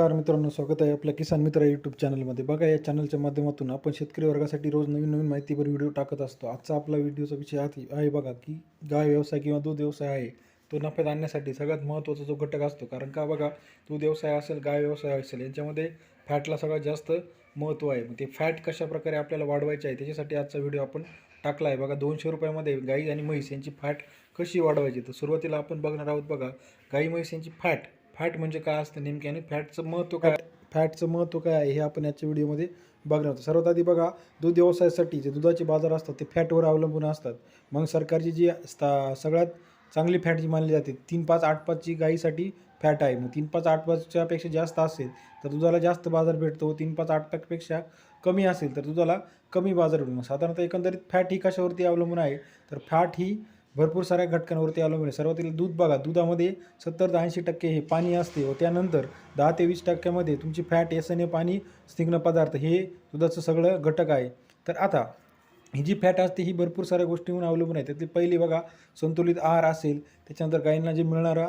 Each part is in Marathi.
नमस्कार मित्रांनो स्वागत आहे आपल्या किसान मित्र यूट्यूब चॅनलमध्ये बघा या चॅनलच्या माध्यमातून आपण शेतकरी वर्गासाठी रोज नवीन नवीन माहितीवर व्हिडिओ टाकत असतो. आजचा आपला व्हिडिओचा विषय आहे आहे बघा की गाय व्यवसाय किंवा दूध व्यवसाय आहे तो नफ्यात आणण्यासाठी सगळ्यात महत्त्वाचा जो घटक असतो. कारण का बघा दूध व्यवसाय असेल गाय व्यवसाय असेल यांच्यामध्ये फॅटला सगळ्यात जास्त महत्त्व आहे. मग ते फॅट कशा प्रकारे आपल्याला वाढवायचे आहे त्याच्यासाठी आजचा व्हिडिओ आपण टाकला आहे बघा दोनशे रुपयामध्ये गाई आणि म्हैस यांची फॅट कशी वाढवायची? तर सुरुवातीला आपण बघणार आहोत बघा गाई म्हैस यांची फॅट फॅट म्हणजे काय असतं नेमके आणि फॅटचं महत्त्व काय? फॅटचं महत्त्व काय आहे हे आपण याच्या व्हिडिओमध्ये बघणार होतो सर्वात आधी बघा दूध व्यवसायासाठी जे दुधाचे बाजार असतात ते फॅटवर अवलंबून असतात. मग सरकारची जी स्था सगळ्यात चांगली फॅट जी मानली जाते तीन पाच आठ पाचची गाईसाठी फॅट आहे. मग तीन पाच आठ पाचच्यापेक्षा जास्त असेल तर दुधाला जास्त बाजार भेटतो. तीन पाच आठ पाचपेक्षा कमी असेल तर दुधाला कमी बाजार भेटतो. साधारणतः एकंदरीत फॅट ही कशावरती अवलंबून आहे? तर फॅट ही भरपूर साऱ्या घटकांवरती अवलंबून आहे. सर्वातील दूध बघा दुधामध्ये सत्तर ते ऐंशी टक्के हे पाणी असते व त्यानंतर दहा ते वीस टक्क्यामध्ये तुमची फॅट एसने पाणी स्निग्ध पदार्थ हे दुधाचं सगळं घटक आहे. तर आता ही जी फॅट असते ही भरपूर साऱ्या गोष्टींवर अवलंबून आहे. त्यातली पहिली बघा संतुलित आहार असेल त्याच्यानंतर गायींना जे मिळणारा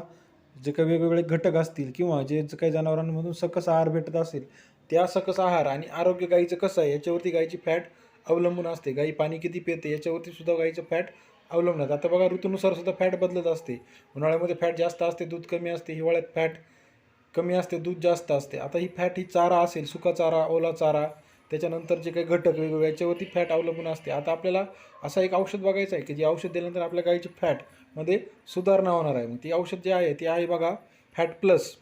जे काही वेगवेगळे घटक असतील किंवा जे काही जनावरांमधून सकस आहार भेटत असेल त्या सकस आहार आणि आरोग्य गाईचं कसं आहे याच्यावरती गाईची फॅट अवलंबून असते. गाई पाणी किती पिते याच्यावरती सुद्धा गाईचं फॅट अवलंबून आता बघा ऋतूनुसार सुद्धा फॅट बदलत असते. उन्हाळ्यामध्ये फॅट जास्त असते दूध कमी असते हिवाळ्यात फॅट कमी असते दूध जास्त असते. आता ही फॅट ही चारा असेल सुका चारा ओला चारा त्याच्यानंतर जे काही घटक वेगवेगळे याच्यावरती फॅट अवलंबून असते. आता आपल्याला असं एक औषध बघायचं आहे की जे औषध दिल्यानंतर आपल्या गाईची फॅटमध्ये सुधारणा होणार आहे. मग ती औषध जे आहे ते आहे बघा फॅट प्लस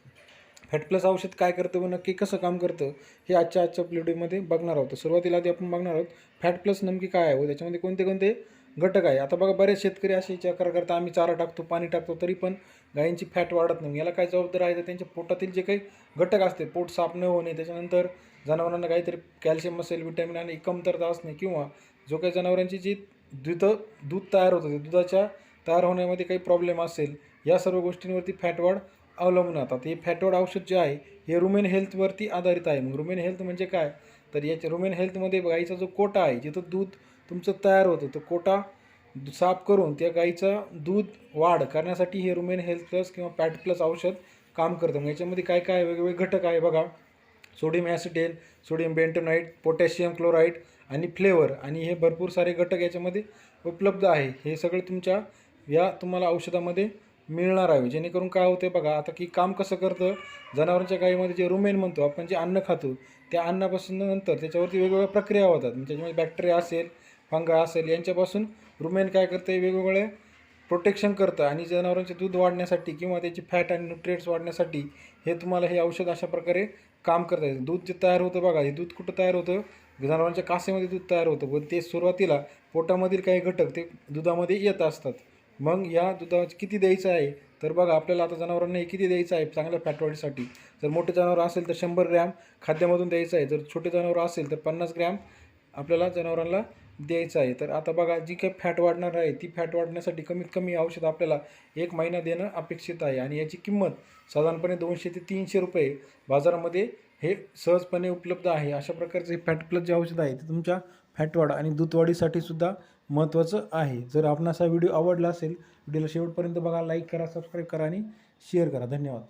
फॅट प्लस औषध काय करतं व नक्की कसं काम करतं हे आजच्या आजच्या व्हिडिओमध्ये बघणार आहोत. सुरुवातीला आधी आपण बघणार आहोत फॅट प्लस नेमकी काय आहे व त्याच्यामध्ये कोणते कोणते घटक आहे. आता बघा बरेच शेतकरी असे चक्र करता आम्ही चारा टाकतो पाणी टाकतो तरी पण गायींची फॅट वाढत नाही. याला काय जबाबदार आहे? तर त्यांच्या पोटातील जे काही घटक असते पोट साफ न होणे त्याच्यानंतर जनावरांना काहीतरी कॅल्शियम असेल विटॅमिन आणि कमतरता असणे किंवा जो काही जनावरांची जी दूध दूध तयार होतं ते दुधाच्या तयार होण्यामध्ये काही प्रॉब्लेम असेल या सर्व गोष्टींवरती फॅटवाढ अवलंबून राहतात. हे फॅटवाढ औषध जे आहे हे रुमेन हेल्थवरती आधारित आहे. मग रुमेन हेल्थ म्हणजे काय? तर याच्या रुमेन हेल्थमध्ये गाईचा जो कोटा आहे जिथं दूध तुमचं तयार होतं तो कोटा साफ करून त्या गाईचं दूध वाढ करण्यासाठी हे रुमेन हेल्थ प्लस किंवा पॅट प्लस औषध काम करतं. मग याच्यामध्ये काय काय वेगवेगळे घटक आहे बघा. सोडियम ॲसिडेल सोडियम बेंटोनाईट पोटॅशियम क्लोराईड आणि फ्लेवर आणि हे भरपूर सारे घटक याच्यामध्ये उपलब्ध आहे. हे सगळं तुमच्या या तुम्हाला औषधामध्ये मिळणार आहे. जेणेकरून काय होते बघा आता की काम कसं करतं? जनावरांच्या गाईमध्ये जे रुमेन म्हणतो आपण जे अन्न खातो त्या अन्नापासून नंतर त्याच्यावरती वेगवेगळ्या प्रक्रिया होतात. म्हणजे त्याच्यामध्ये बॅक्टेरिया असेल फंगा असेल यांच्यापासून रुमेन काय करतं वेगवेगळे प्रोटेक्शन करतं. आणि जनावरांचे दूध वाढण्यासाठी किंवा त्याची फॅट आणि न्यूट्रिएंट्स वाढण्यासाठी हे तुम्हाला हे औषध अशा प्रकारे काम करता येतं. दूध जे तयार होतं बघा हे दूध कुठं तयार होतं? जनावरांच्या कासेमध्ये दूध तयार होतं. पण ते सुरुवातीला पोटामधील काही घटक ते दुधामध्ये येत असतात. मग या दुधा किती द्यायचं आहे? तर बघा आपल्याला आता जनावरांना किती द्यायचं आहे चांगल्या फॅटवाढीसाठी जर मोठे जनावर असेल तर शंभर ग्रॅम खाद्यामधून द्यायचं आहे. जर छोटे जनावर असेल तर पन्नास ग्रॅम आपल्याला जनावरांना द्यायचं आहे. तर आता बघा जी काही फॅट वाढणार आहे ती फॅट वाढण्यासाठी कमीत कमी औषध आपल्याला एक महिना देणं अपेक्षित आहे. आणि याची किंमत साधारणपणे दोनशे ते तीनशे रुपये बाजारामध्ये हे सहजपणे उपलब्ध आहे. अशा प्रकारचे फॅट प्लस जे औषध आहे ते तुमच्या फॅटवाढ आणि दूधवाढीसाठी सुद्धा महत्त्वाचं आहे. जर आपणास हा व्हिडिओ आवडला असेल व्हिडिओला शेवटपर्यंत बघा लाईक करा सबस्क्राईब करा आणि शेअर करा. धन्यवाद.